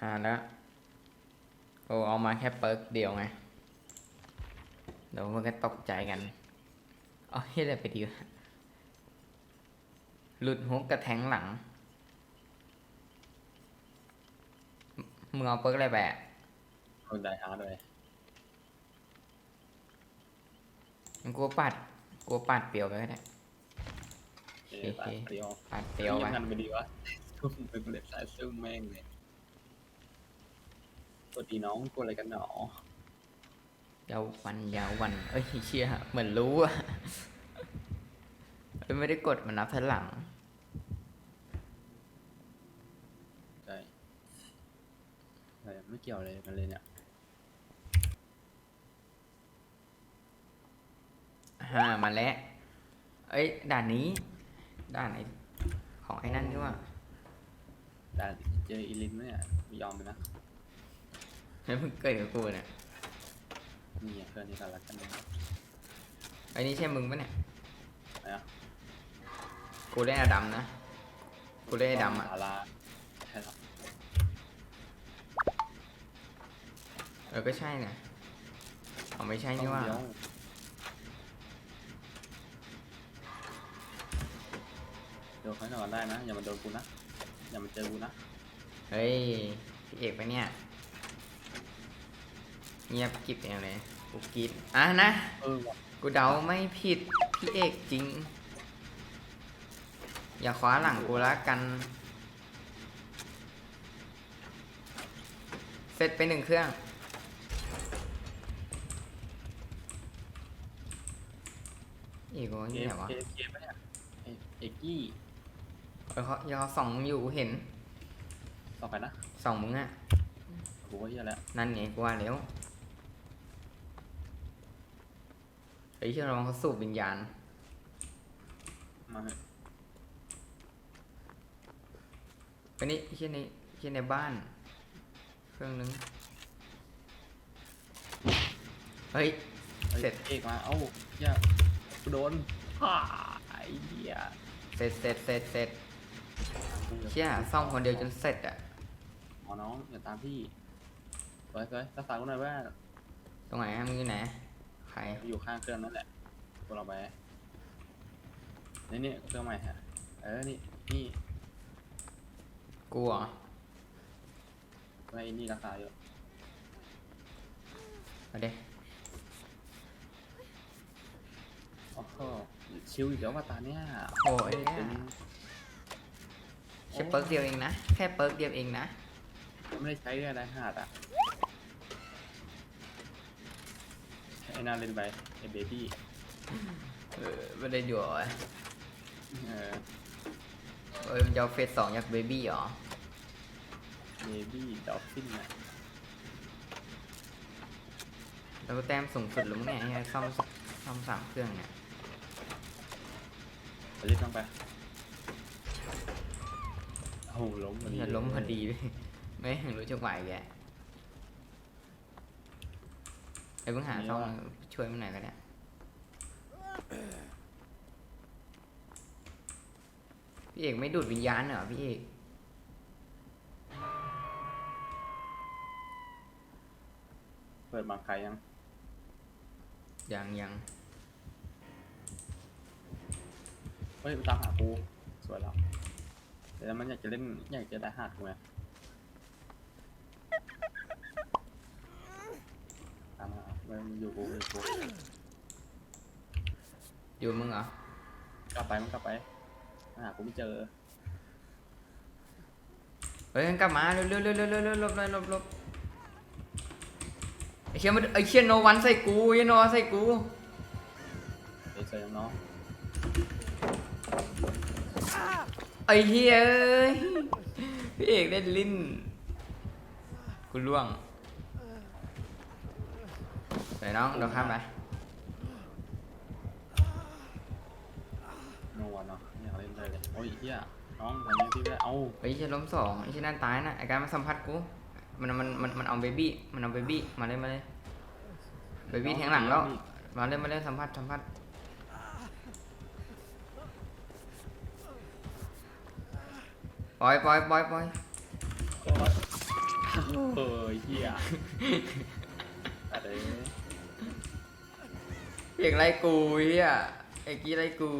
หาแล้วโอ้เอามาแค่เปิร์กเดียวไงเดี๋ยวมันก็ตกใจกันเอาเฮ้ยอะไรไปดีวะหลุดฮุกกระแทงหลังมึงเอาเปิร์กอะไรไปอะคนไดฮาร์ดเลยมึงกลัวปัดกลัวปัดเปรียวไปก็ได้เออตัดเดียวปัดเปรียวไปยังงันไปดีวะทุ่มเป็นเล็บสายซึ่งแม่งเลย กดดีน้องกดอะไรกันหนอยาววันยาววัน เอ้ยเชี่ยเหมือนรู้อะเอ้ยไม่ได้กดมันนับถอยหลัง ใช่อะไรไม่เกี่ยวเลยกันเลยเนี่ยห้ามาแล้ว เอ้ย ด่านนี้ ด่านไหนของไอ้นั่นด้วยว่าแต่เจออีลินเนี่ยไม่ยอมไปนะ เฮ้ยเพิ่งเกิดกับกูเนี่ยนี่เพื่อนที่กันรักกันนะไอ้นี่ใช่มึงปะเนี่ย อะไรอะกูเล่นอดัมนะ กูเล่นไอ้ดำอะ สาราใช่ครับเออ ก็ใช่เนี่ยเอาไม่ใช่นี่ว่าเดี๋ยเดี๋ยวค่อยนอนได้นะ อย่ามาโดนกูนะ อย่ามาเจอกูนะ เฮ้ย พี่เอกไปะเนี่ย เงียบกริบอย่างเลยกูกรีดอะนะ เออว่ะกูเดาไม่ผิด พี่เอกจริง อย่าคว้าหลังกูละกัน เสร็จไปหนึ่งเครื่อง อีกวะเกนี่มไหนวะ เกมเกมปะเนี่ยเอกเอกกี้เออเขายอสองอยู่เห็นต่อไปนะสองมึงอะกูว่าเฮียแล้วนั่นไงกูว่าแล้ว ไอ้ที่เราเขาสูบวิญญาณ มาเถอะไปนี่ที่ในที่ในบ้าน เครื่องนึง เฮ้ยฮ้ยเสร็จ เอกมา เอ้าเฮียกูโดนฮ่าไอ้เหี้ยเสร็จเสร็จเสร็จเสร็จเชี่ยซ่อมคนเดียวจนเสร็จอะหมอน้องอย่าตามพี่เฮ้ยเฮ้ยรักษากูหน่อยว่าตรงไหนอะมึงอยู่ไหน ใครอยู่ข้างเครื่องนั่นแหละพวกเราไป นี่นี่เครื่องใหม่ฮะ เออ นี่ นี่กูเหรอไอ้นี่รักษาอยู่มาเด้โอ้โหชิวอีกแล้วว่าตาเนี่ยโอ้ยเป็นแค่เปิร์กเดียวเองนะ แค่เปิร์กเดียวเองนะ ไม่ได้ใช้อะไรหาดอะ ไอ้น่าเล่นไปไอ้เบบี้เออไม่ได้อยู่เหรอเออเอ้ยมันจะเอาเฟสสองจากเบบี้เหรอ เบบี้ดอฟฟินอะแล้วก็แต้มสูงสุดหรือมั้งเนี่ยไอ้ซ่อมซ่อมสามเครื่องเนี่ย ไปรีบต้องไปโอ้โหล้มพอดีจะล้มพอดี ไม่เห็นรู้จังหวะแกไอ้ เพิ่งหาซ่อมช่วยมันหน่อยก็ได้พี่เอกไม่ดูดวิญญาณเหรอพี่เอกเปิดบางใครยัง ยังยังเฮ้ยตามหากูสวยแล้วแต่มันอยากจะเล่นอยากจะได้หาดกูไงตา มหามันอยู่กูอยู่กูอยู่มึงเหรอ กลับไปมันกลับไปหากูไม่เจอเฮ้ยงั้นกลับมาเร็วเร็วเร็วเร็วเร็วเร็วหลบเลยหลบหลบไอ้เชี่ยมันไอ้เชี่ยโนวันใส่กูไอ้โนวันใส่กูเดี๋ยวเจอน้องไอ้เฮียเอ้ยพี่เอกเล่นลิ้นกูล่วง ไปน้องเดี๋ยวข้ามไปโนวันเนาะอยากเล่นเลยเลยโอ้ยเฮียน้องทำยังพี่ไม่ได้เอ้าไอ้เชี่ยล้มสองไอ้เชี่ยนั่นตายนะไอ้การมาสัมผัสกูมันมันมันมันเอาเบบี้มันเอาเบบี้มาเลยมาเลยเบบี้แทงหลังแล้วมาเลยมาเลยสัมผัสสัมผัสปล่อยปล่อยปล่อยปล่อยโอ้ยเออเฮียอะไร เพียงไรกูเฮียไอ้กี้ไรกู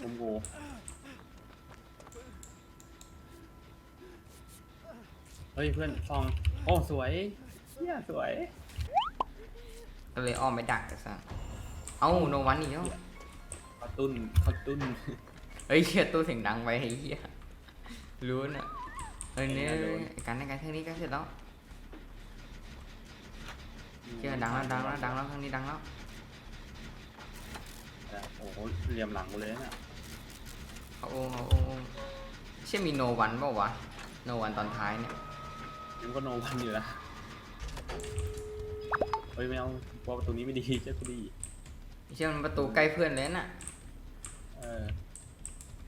มุมกูเฮ้ยเพื่อนฟอง โอ้สวยเฮียสวยก็เลยอ้อมไปดักแต่ซะเอ้าโนวันอีกแล้วเขาตุ้นเขาตุ้นเฮ้ยเชียตัวเสียงดังไปไอ้เหี้ยรู้น่ะเฮ้ยเนี่ยการในการเครื่องนี้ก็เสร็จแล้วเชียดังแล้วดังแล้วดังแล้วเครื่องนี้ดังแล้ว โอ้โหเหลี่ยมหลังกูเลยเนี่ยเอาโอ้เอาโอ้เชื่อมีโนวันเปล่าวะ โนวันตอนท้ายเนี่ยยังก็โนวันอยู่นะเฮ้ยไม่เอาเพราะประตูนี้ไม่ดีเจ้ากูดี เชื่อมันประตูใกล้เพื่อนเลยน่ะ เออ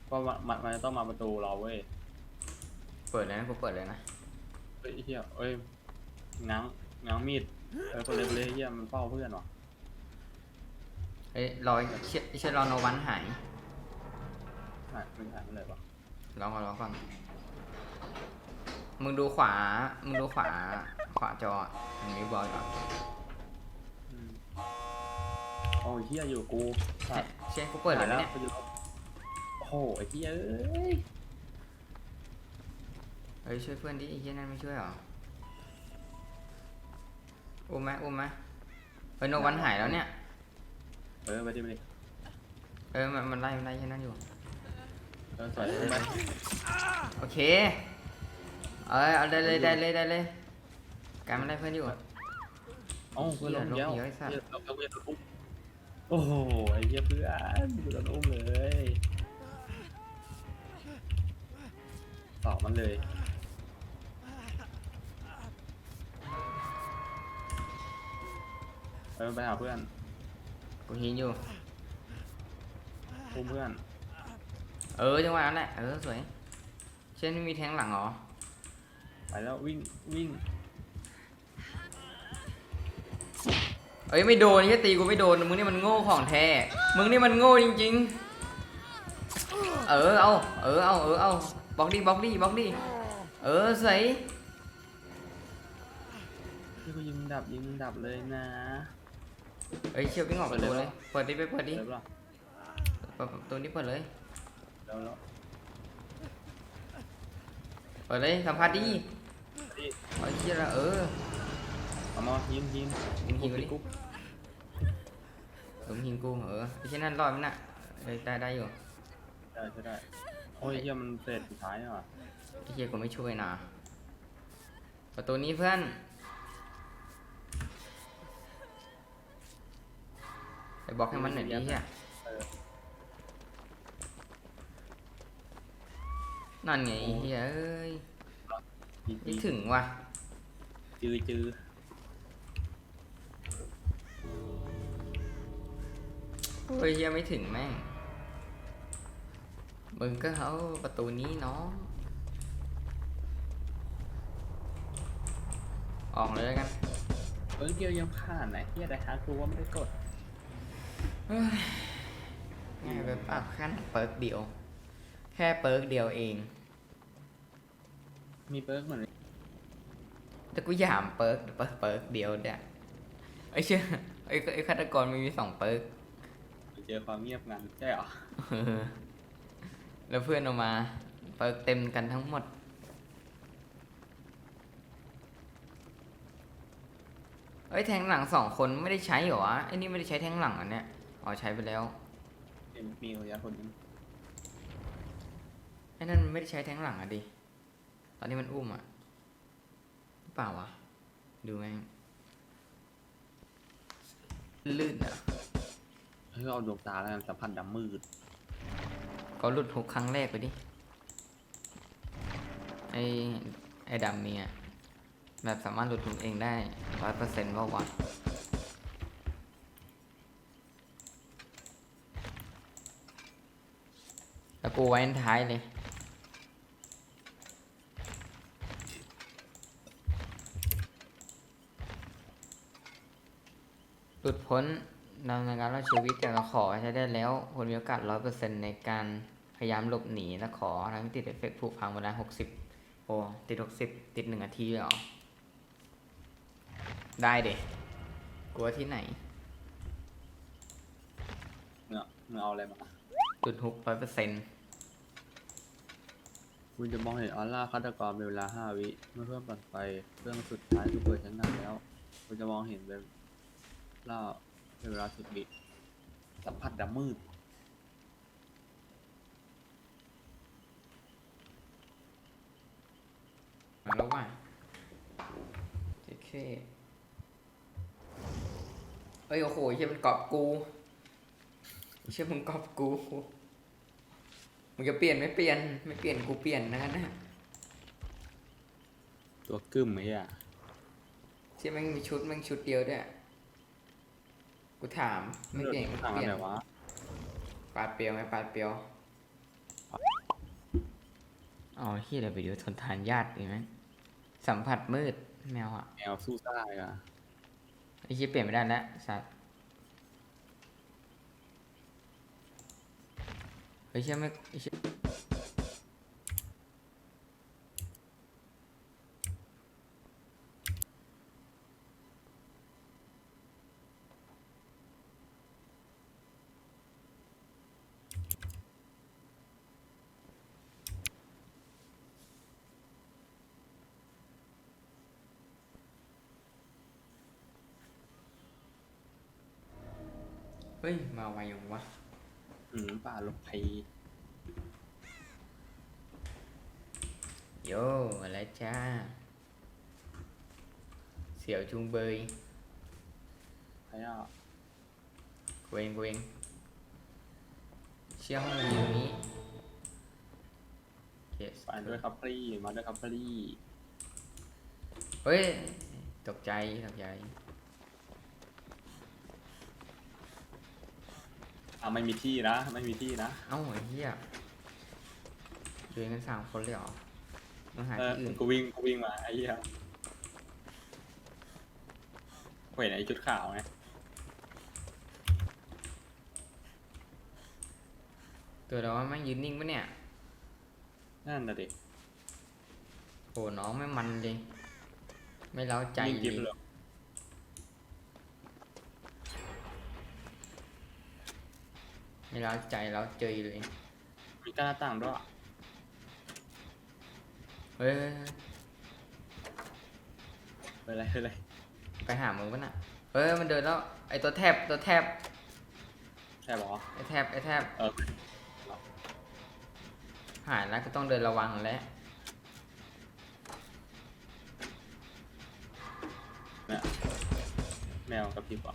เพราะมันมันมันจะต้องมาประตูเราเว้ยเปิดเลยนะกูเปิดเลยนะ เฮ้ยไอ้เฮียเอ้ยง้างง้างมีดเออคนเลยเลยเฮียมันเฝ้าเพื่อนวะ เฮ้ยรอเชื่อเชื่อรอโนวันหายหายไม่หายไม่เลยปะรอก่อนรอก่อนมึงดูขวา มึงดูขวา ขวาจอมันมีบอลก่อนอืมโอ้ยเฮียอยู่กูสัตว์เชื่อกูเปิดเลยแล้นะวเนี่ยโอ้โหไอ้เฮียเอ้ยเฮ้ยช่วยเพื่อนดิไอ้เหี้ยนั่นไม่ช่วยเหรออุ้มไหมอุ้มไหมเฮ้ยโนวันหายแล้วเนี่ย เออไปดิไปดิเออมันมันไล่มันไล่แค่นั้นอยู่ เออสวยไปโอเค เอยเอาได้เลยได้เลยได้เลยการมันไล่เพื่อนอยู่ เอ้าเพื่อนลงเหี้แก้ยวลงเหี้ยวไอ้สัตว์เหี้ยเราเราเพื่อนโดนอุ้มโอ้โหไอ้เหี้ยเพื่อนกูโดนอุ้มเลยต่อมันเลยเออไปหาเพื่อน กูหินอยู่อุ้มเพื่อน เออจังหวะนั้นแหละเออสวย เช่นมีแทงหลังเหรอ ไปแล้ววิ่งวิ่งเอ้ยไม่โดนนี่ตีกูไม่โดน มึงนี่มันโง่ของแท้ มึงนี่มันโง่จริง ๆ เออเอา เออเอา เออเอาบล็อกดิบล็อกดิบล็อกดิ เออใส่ที่กูยิงดับยิงดับเลยนะ เอ้ยเชี่ยววิ่งออกประตูเลย เปิดดิไปเปิดดิเดี๋ยวล่ะเปิดประตูนี้เปิดเลย เดี๋ยวแล้วเปิดเลยสัมภาษณ์ดินี่เอ้ยเชี่ยละเออเอามายิงยิงยิงยิงไปดิกุ๊บผมหินกูเออไม่ใช่นั่นรอดมั้ยน่ะเอ้ยได้ได้อยู่ได้ใช่ได้โอ้ยเหี้ยมันเศษสุดท้ายเนี่ยว่ะไอ้เฮียกูไม่ช่วยนะประตูนี้เพื่อน ไปบล็อกให้มันหน่อยดิเฮียเออนั่นไงไอ้เฮียเอ้ยจีไม่จีถึงว่ะ จือจือเฮ้ยเฮียไม่ถึงแม่ง มึงก็เอาประตูนี้เนาะออกเลยแล้วกัน เออเกียวยังผ่านไหนเฮียได้ฮาร์ดกูว่าไม่ได้กด ง่ายไปเปล่าขั้นเปิร์กเดียว แค่เปิร์กเดียวเอง มีเปิร์กเหมือนแต่กูหยามเปิร์กเปิร์กเปิร์กเดียวเนี่ยไอ้เชื่อไอ้ไอ้ฆาตกรมันมีสองเปิร์กเจอความเงียบงันใช่เหรอเออแล้วเพื่อนเอามาเปิร์กเต็มกันทั้งหมด เอ้ยแทงหลังสองคนไม่ได้ใช้เหรอวะไอ้นี่ไม่ได้ใช้แทงหลังอันเนี้ย อ๋อใช้ไปแล้วเอ็มมีระยะคนนึงไอ้นั่นมันไม่ได้ใช้แทงหลังอะดิ ตอนนี้มันอุ้มอะหรือเปล่าวะ ดูแม่งลื่นอะเฮ้ยเอาดวงตาแล้วกันสัมผัสดำมืด ก็หลุดหกครั้งแรกไปดิ ไอ้ไอ้ดำเนี่ยแบบสามารถหลุดหุกเองได้ร้อยเปอร์เซ็นต์ว่าวะ แล้วกูไว้ท้ายเลยหลุดพ้นดำเนินการรอดชีวิตจากตะขอใช้ได้แล้วคุณมีโอกาสร้อยเปอร์เซ็นต์ในการพยายามหลบหนีตะขอทั้งติดเอฟเฟกต์ผุพังเวลาหกสิบโอ้ติดหกสิบติดหนึ่งนาทีเลยเหรอ ได้เด็กกลัวที่ไหนเมื่อเมื่อเอาอะไรมา จุดหกร้อยเปอร์เซ็นต์คุณจะมองเห็นออร่าฆาตกรเป็นเวลาห้าวิ เมื่อเพื่อนปั่นไฟเครื่องสุดท้ายถูกเปิดใช้งานแล้ว คุณจะมองเห็นเป็นล่าเป็นเวลาสิบวิสัมผัสดำมืดมาแล้วว่ะเจ๊เคเอ้ย โอ้โหเชี่ยมันเกาะกู เชี่ยมึงเกาะกู มึงจะเปลี่ยนไม่เปลี่ยน ไม่เปลี่ยนกูเปลี่ยนนะนะตัวกึ้มไหมอะเชี่ยแม่งมีชุดแม่งชุดเดียวด้วยกูถามไม่เปลี่ยนก็ต่างเปกันลี่ยนไหนวะปาดเปรียวไหมปาดเปรียวอ๋อที่เราไปดูทนทานญาติดีไหมสัมผัสมืดแมวอะแมวสู้ซ่าอะไอ้ที่เปลี่ยนไม่ได้แล้วสัตว์ เฮ้เชื่อไม่ไอ้เชื่อเฮ้ย มาไวยังวะ อืมป่าลงไพโยอะไรจ้า เสียวจุงเบยไพอะเวงเวงเชี่ยห้องวีตรงนี้เ yes ไปด้วยครับพี่มาด้วยครับพี่เฮ้ย ตกใจ ตกใจ อะไม่มีที่นะ ไม่มีที่นะ เอ้าไอ้เหี้ยอยู่กันสามคนเลยเหรอต้องหาเออที่อื่นกูวิ่งกูวิ่งมาไอ้เหี้ยกูเห็นไอ้ชุดขาวไงตัวเราว่าแม่งยืนนิ่งปะเนี่ยนั่นน่ะดิโอ้น้องไม่มันเลยไม่เล้าใจวิ่งเลกิ๊บยเลย ไม่เล้าใจเล้าเจยเลยมีก้านหน้าต่างด้วยเฮ้ยไปเลยไปเลยไปหามึงปะน่ะเฮ้ยมันเดินแล้วไอตัวแทบตัวแทบใช่ปะไอแทบไอแทบเออหายแล้วก็ต้องเดินระวังแล้วเนี่ยแมวกับพี่ปะ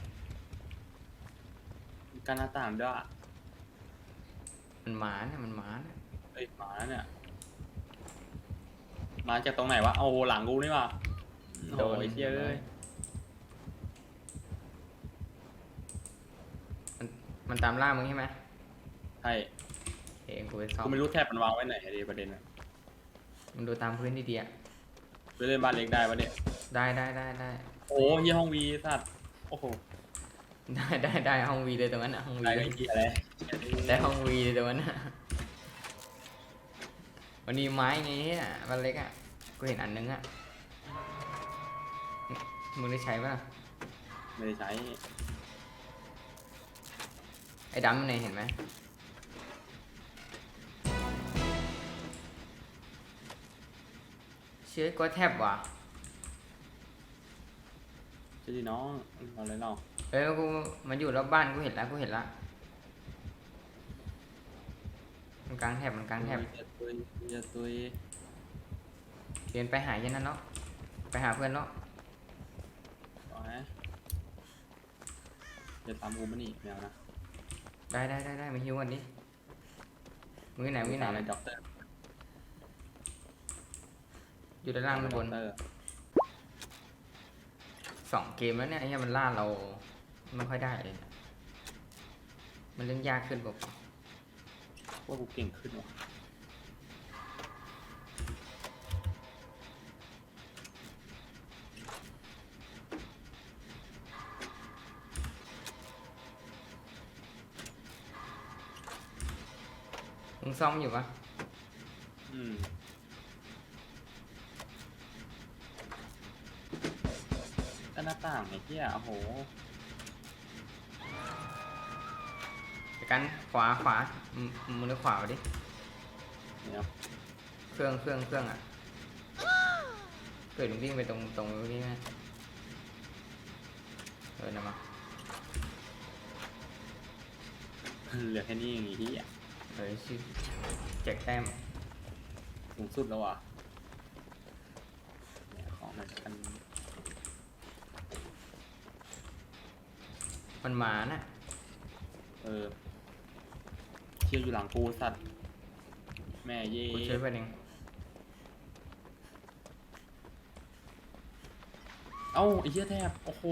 มีก้านหน้าต่างด้วย มันหมาเนี่ยมันหมาเนี่ยเอ้ยหมาเนี่ย มาจากตรงไหนวะ เอาโหหลังกูนี่ว่ะโอ้ยไอ้เชี่ยเลยมันมันตามล่ามึงใช่ไหมใช่เองกูไปซ่อกูมไม่รู้แทบมันวางไว้ไหนอะดีประเด็นอะมันดูตามพื้นดีๆอะไปเล่นบ้านเล็กได้ปะเนี่ย ได้ได้ได้ได้โอ้ยห้องวีสัตว์ โอ้โห ได้ได้ได้ห้องวีเลยตรงนั้นอะห้องวีได้เลไอ้ยเหี้ยอะไร ได้ห้องวีเลยตรงนั้นอะวันนี้ไม้ไงเนี่ยวันเล็กอะกูเห็นอันนึงอะมึงได้ใช้ปะล่ะไม่ได้ใช้ไอ้ดำมันไหนเห็นไหมเชื่อก็แทบว่ะใช่ดิน้องเอาเลยน้องเฮ้ยกูมันอยู่รอบบ้านกูเห็นแล้วกูเห็นแล้วมัน กลางแถบมันกลางแถบอย่าตุยอย่าตุยเรียนไปหายันนั่นเนาะไปหาเพื่อนเนาะเอาฮะอย่าตามกูมานี่แมวนะได้ได้ได้ได้มาฮิวกันดิมึงอยู่ไหนมึงอยู่ไหนตามไอ้ด็อกเตอร์อยู่ด้านล่างด้านบนด็อกเตอร์สองเกมแล้วเนี่ยไอ้เหี้ยมันล่าเราไม่ค่อยได้เลยเนี่ยมันเล่นยากขึ้นบอก ว่ากูเก่งขึ้นวะมึงซ่อมอยู่ปะอืมหน้าต่างไอ้เหี้ยโอ้โห กันขวาขวามึงมึงเลือกขวาไปดิ เนี่ยครับเครื่องเครื่องเครื่องอะ เกิดมึงวิ่งไปตรงตรงนี้ไหมเออนะมาเหลือแค่นี้อย่างงี้ที่เออชื่อแจกแต้มสูงสุดแล้วอะเนี่ยของมันกันมันมาน่ะเออ เชี่ยอยู่หลังกูสัตว์แม่เย่กูช่วยเพื่อนเองเอ้าไอ้เหี้ยแทบโอ้โห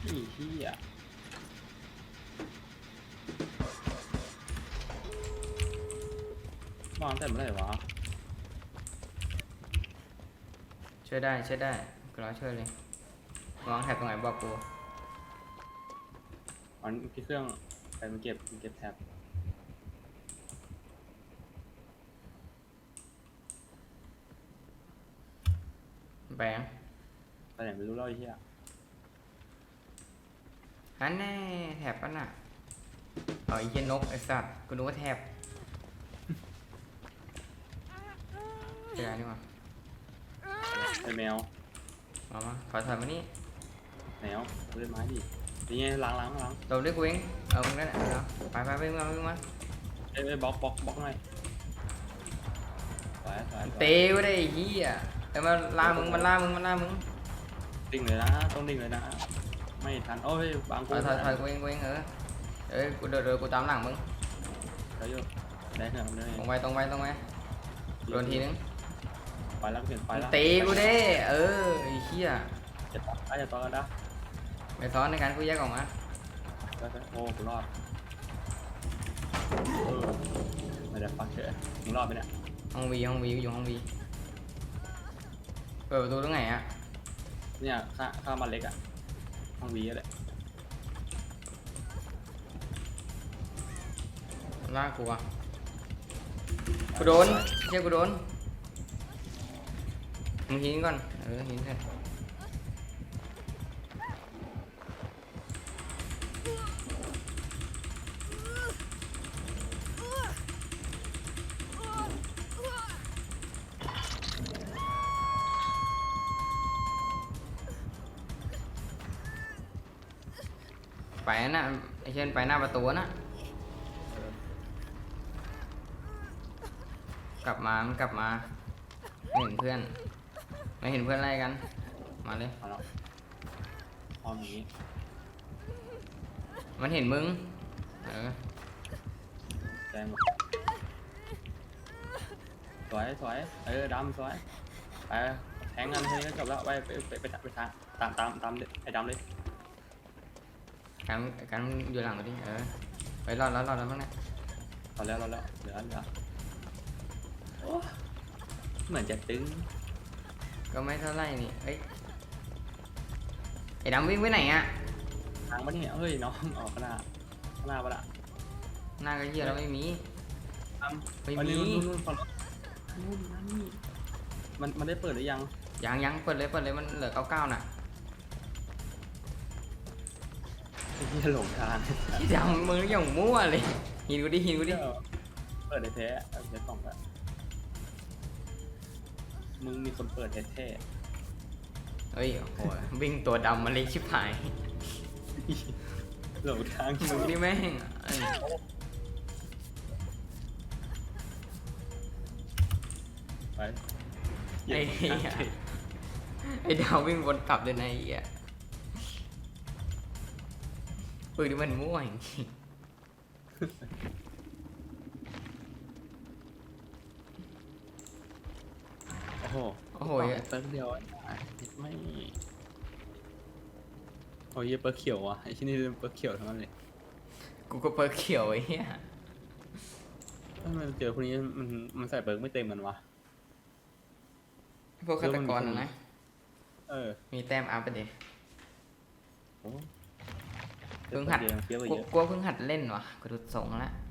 ไอ้เหี้ยวางแต่เมื่อไหร่วะช่วยได้ช่วยได้กูรอช่วยเลยวางแถบตรงไหนบอกกูอันที่เครื่อง ไปมันเก็บมันเก็บแท็บแบงไปไหนไม่รู้แล้วไอ้เหี้ยฮันแน่แถบปะน่ะเอาไอ้เหี้ยนกไอ้สัตว์กูนึกว่าแถบเจอนี่มาไอ้แมวมามาขอถอยมานี่แมวเล่นไม้ดิ นี่ไงล้างล้างล้างโดนด้วยกูเองเอามึงนั่นแหละเอาไปไปไปวิ่งมาวิ่งมาเอ้ยเอ้ยบล็อกบล็อกบล็อกหน่อยสวยสวยสวยเตะกูได้ไอ้เหี้ยเอ้ยมาล่ามึงมันล่ามึงมันล่ามึงดิ่งเลยนะต้องดิ่งเลยนะ ไม่ทันโอ้ยบางถกูอยถอยถอยกูเองกูเองเออเอ้ยกูเดินเดินกูตามหลังมึงเดี๋ยวอยู่ได้เหรอเลยตรงไปตรงไปตรงไปโดนทีนึงไปแล้วเปลี่ยนไปแล้วเตะกูได้เออไอ้เหี้ยจะต่อไปจะต่อกันนะ ไปซ้อนในการกูแยกออกมาแล้วก็โอ้กูรอดเออไม่ได้ฟังเฉยมึงรอดไปเนี่ยห้องวีห้องวีอยู่ห้องวีเปิดประตูตรงไหนอะเนี่ยข้าข้ามาเล็กอะห้องวีแหละลากกูอะกูโดนเชี่ยกูโดนมึงหินก่อนเออหินเถอะ หน้าประตูน่ะกลับมามันกลับมาไม่เห็นเพื่อนไม่เห็นเพื่อนไล่กัน มาเลยเอาแล้วห้องนี้มันเห็นมึงเออแจ้งหมดสวยสวยเออดำสวยไปแทงกันทีนี้ก็จบแล้วไปไปไปไปไปทางตามตามตามไอ้ดำเลย การการอยู่หลังกูดิเออไปรอดรอดรอดแล้วมั้งเนี่ยเอาแล้วเอาแล้วเหลือเหลือโอ้เหมือนจะตึงก็ไม่เท่าไหร่นี่เอ้ยไอ้ดำวิ่งไปไหนอะทางปะเนี่ยเฮ้ยน้องออกข้างหน้าข้างหน้าปะล่ะหน้าก็เหี้ยแล้วไม่มีดำไม่เอามีนู่นนู่นนู่นฝั่งนู้นนั่นนี่มันมันได้เปิดหรือยังยังยังเปิดเลยเปิดเลยมันเหลือเก้าเก้าน่ะ ไอ้ที่หลงทางที่ดำมึงอย่างมั่วเลยหินกูดิหินกูดิเปิดในแท้เอาใช้กล่องละมึงมีคนเปิดแท้เฮ้ยโอ้โหวิ่งตัวดำมาเลยชิบหายๆหลงทางมึงนี่แม่งอันไปไอ้เหี้ยไอ้ดาววิ่งวนกลับเลยนะไอ้เหี้ย ปืนนี่มันมั่วจริงโอ้โหๆโอ้โหเปิดเดียวอะไม่โอ้ยเปิดเขียวอะไอ้ที่นี่เปิดเขียวทั้งนั้นเลยกูก็เปิดเขียวไอ้เหี้ยทำไมมันเจอคนนี้มันมันใส่เปิร์กไม่เต็มมันวะพวกฆาตกรนะนะเออ มีแต้มอัพไปดิโอ้ เพิ่งหัดเยอะเยอะไปกูเยอะกูเพิ่งหัดเล่นว่ะกูดูทรงแล้ว